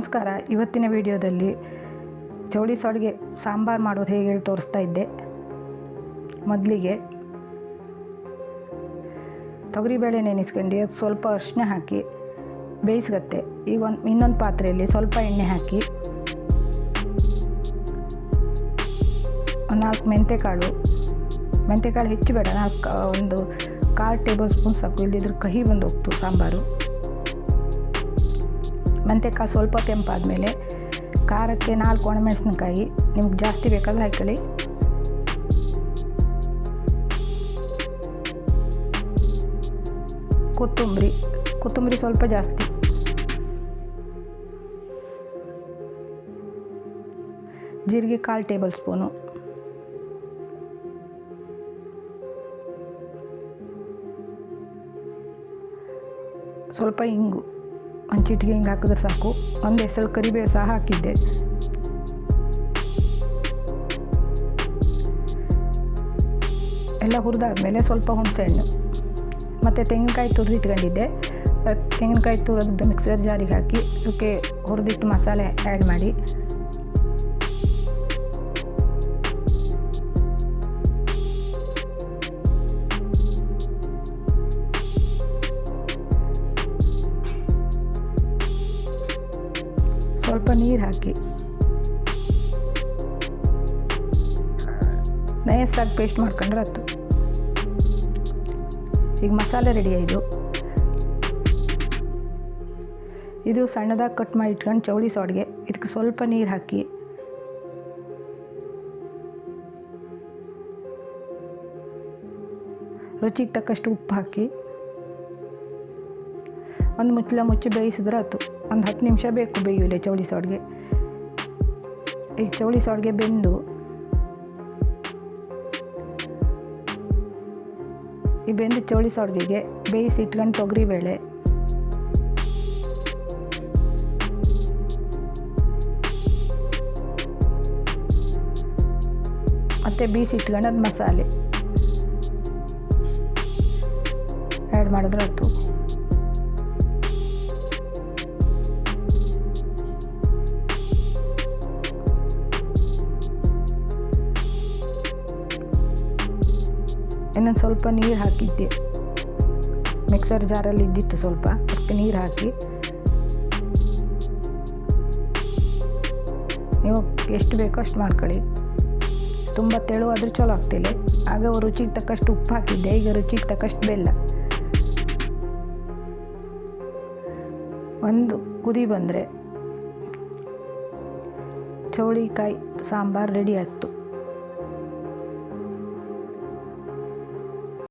ನಮಸ್ಕಾರ. ಇವತ್ತಿನ ವಿಡಿಯೋದಲ್ಲಿ ಚೌಳಿ ಸಾಡಿಗೆ ಸಾಂಬಾರು ಮಾಡೋದು ಹೇಗೆ ಹೇಳಿ ತೋರಿಸ್ತಾ ಇದ್ದೆ. ಮೊದಲಿಗೆ ತೊಗರಿಬೇಳೆ ನೆನೆಸ್ಕೊಂಡು ಅದು ಸ್ವಲ್ಪ ಅರಿಶಿನ ಹಾಕಿ ಬೇಯಿಸ್ಗತ್ತೆ. ಈಗ ಒಂದು ಇನ್ನೊಂದು ಪಾತ್ರೆಯಲ್ಲಿ ಸ್ವಲ್ಪ ಎಣ್ಣೆ ಹಾಕಿ ಒಂದು ನಾಲ್ಕು ಮೆಂತೆಕಾಳು. ಮೆಂತೆಕಾಳು ಹೆಚ್ಚು ಬೇಡ. ನಾಲ್ಕು, ಒಂದು ಕಾಲು ಟೇಬಲ್ ಸ್ಪೂನ್ ಸಾಕು. ಇಲ್ಲದಿದ್ರೆ ಕಹಿ ಬಂದು ಹೋಗ್ತು ಸಾಂಬಾರು. ಮೆಂತೆಕಾಳು ಸ್ವಲ್ಪ ಕೆಂಪಾದಮೇಲೆ ಖಾರಕ್ಕೆ ನಾಲ್ಕು ಒಣಮೆಣಸಿನಕಾಯಿ ನಿಮ್ಗೆ ಜಾಸ್ತಿ ಬೇಕಾದ್ರೆ ಹಾಕೊಳ್ಳಿ ಕೊತ್ತಂಬರಿ ಕೊತ್ತಂಬರಿ ಸ್ವಲ್ಪ ಜಾಸ್ತಿ. ಜೀರಿಗೆ ಕಾಲು ಟೇಬಲ್ ಸ್ಪೂನು. ಸ್ವಲ್ಪ ಇಂಗು. ಒಂದು ಹಿಂಗೆ ಹಾಕಿದ್ರೆ ಸಾಕು. ಒಂದು ಹೆಸರು, ಕರಿಬೇವು ಸಹ ಹಾಕಿದ್ದೆ. ಎಲ್ಲ ಹುರಿದಾದ್ಮೇಲೆ ಸ್ವಲ್ಪ ಹುಣಸೆಹಣ್ಣು ಮತ್ತು ತೆಂಗಿನಕಾಯಿ ತುರಿದು ಇಟ್ಕೊಂಡಿದ್ದೆ. ತೆಂಗಿನಕಾಯಿ ತುರಿದು ಮಿಕ್ಸರ್ ಜಾರಿಗೆ ಹಾಕಿ, ಅದಕ್ಕೆ ಹುರಿದಿಟ್ಟು ಮಸಾಲೆ ಆ್ಯಡ್ ಮಾಡಿ. ಸ್ವಲ್ಪ ನೀರು ಹಾಕಿ. ನಯಸ್ಸಾಗಿ ಪೇಸ್ಟ್ ಮಾಡ್ಕೊಂಡ್ರೆ ಹತ್ತು ಈಗ ಮಸಾಲೆ ರೆಡಿ ಆಯಿತು. ಇದು ಸಣ್ಣದಾಗಿ ಕಟ್ ಮಾಡಿ ಇಟ್ಕೊಂಡು ಚೌಳಿ ಸಾಡಿಗೆ. ಇದಕ್ಕೆ ಸ್ವಲ್ಪ ನೀರು ಹಾಕಿ. ರುಚಿಗೆ ತಕ್ಕಷ್ಟು ಉಪ್ಪು ಹಾಕಿ. ಒಂದು ಮುಚ್ಚಲ ಮುಚ್ಚಿ ಬೇಯಿಸಿದ್ರೆ ಆಯ್ತು. ಒಂದು ಹತ್ತು ನಿಮಿಷ ಬೇಕು ಬೇಯುವಲ್ಲಿ ಚೌಳಿ ಸಾಡಿಗೆ. ಈ ಚೌಳಿ ಸಾಡಿಗೆ ಬೆಂದು, ಈ ಬೆಂದು ಚೌಳಿ ಸಾಡಿಗೆಗೆ ಬೇಯಿಸಿ ಇಟ್ಕೊಂಡು ತೊಗರಿಬೇಳೆ ಮತ್ತು ಬೀಸಿ ಅದು ಮಸಾಲೆ. ಆ್ಯಡ್ ಮಾಡಿದ್ರೆ ಆಯ್ತು. ಇನ್ನೊಂದು ಸ್ವಲ್ಪ ನೀರು ಹಾಕಿದ್ದೆ. ಮಿಕ್ಸರ್ ಜಾರಲ್ಲಿ ಇದ್ದಿತ್ತು ಸ್ವಲ್ಪ, ಅದಕ್ಕೆ ನೀರು ಹಾಕಿ. ನೀವು ಎಷ್ಟು ಬೇಕೋ ಅಷ್ಟು ಮಾಡ್ಕೊಳ್ಳಿ. ತುಂಬ ತೆಳು ಆದರೂ ಚಲೋ ಆಗ್ತಿಲ್ಲ. ಆಗ ರುಚಿಗೆ ತಕ್ಕಷ್ಟು ಉಪ್ಪು ಹಾಕಿದ್ದೆ, ಈಗ ರುಚಿಗೆ ತಕ್ಕಷ್ಟು ಬೆಲ್ಲ. ಒಂದು ಕುದಿ ಬಂದರೆ ಚೌಳಿಕಾಯಿ ಸಾಂಬಾರು ರೆಡಿ ಆಯಿತು.